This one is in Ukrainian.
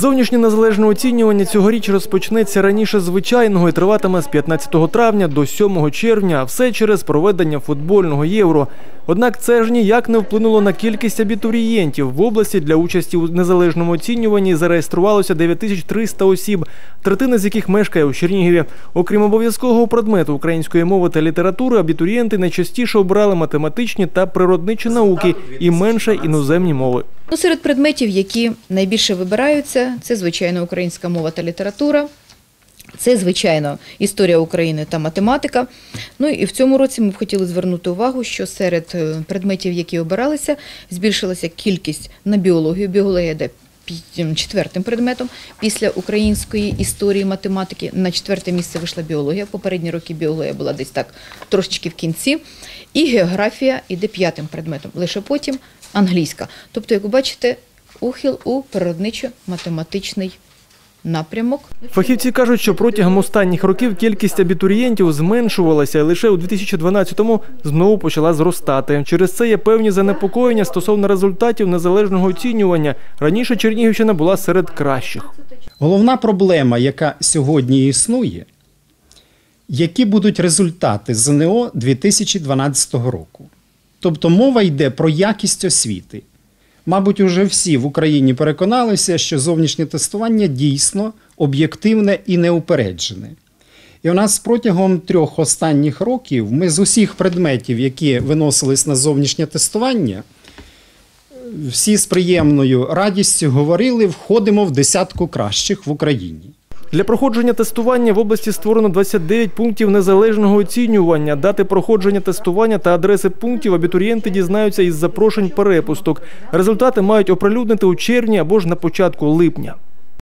Зовнішнє незалежне оцінювання цьогоріч розпочнеться раніше звичайного і триватиме з 15 травня до 7 червня. Все через проведення футбольного євро. Однак це ж ніяк не вплинуло на кількість абітурієнтів. В області для участі у незалежному оцінюванні зареєструвалося 9300 осіб, третина з яких мешкає у Чернігові. Окрім обов'язкового предмету української мови та літератури, абітурієнти найчастіше обрали математичні та природничі науки і менше іноземні мови. Ну, серед предметів, які найбільше вибираються, це звичайно українська мова та література. Це, звичайно, історія України та математика. Ну і в цьому році ми б хотіли звернути увагу, що серед е, предметів, які обиралися, збільшилася кількість на біологію. Біологія йде четвертим предметом. Після української історії математики на четверте місце вийшла біологія. Попередні роки біологія була десь так трошечки в кінці. І географія йде п'ятим предметом. Лише потім англійська. Тобто, як ви бачите, ухил у природничо-математичний напрямок. Фахівці кажуть, що протягом останніх років кількість абітурієнтів зменшувалася, і лише у 2012-му знову почала зростати. Через це є певні занепокоєння стосовно результатів незалежного оцінювання. Раніше Чернігівщина була серед кращих. Головна проблема, яка сьогодні існує, які будуть результати ЗНО 2012 року. Тобто мова йде про якість освіти. Мабуть, уже всі в Україні переконалися, що зовнішнє тестування дійсно об'єктивне і неупереджене. І у нас протягом трьох останніх років ми з усіх предметів, які виносились на зовнішнє тестування, всі з приємною радістю говорили, входимо в десятку кращих в Україні. Для проходження тестування в області створено 29 пунктів незалежного оцінювання. Дати проходження тестування та адреси пунктів абітурієнти дізнаються із запрошень перепусток. Результати мають оприлюднити у червні або ж на початку липня.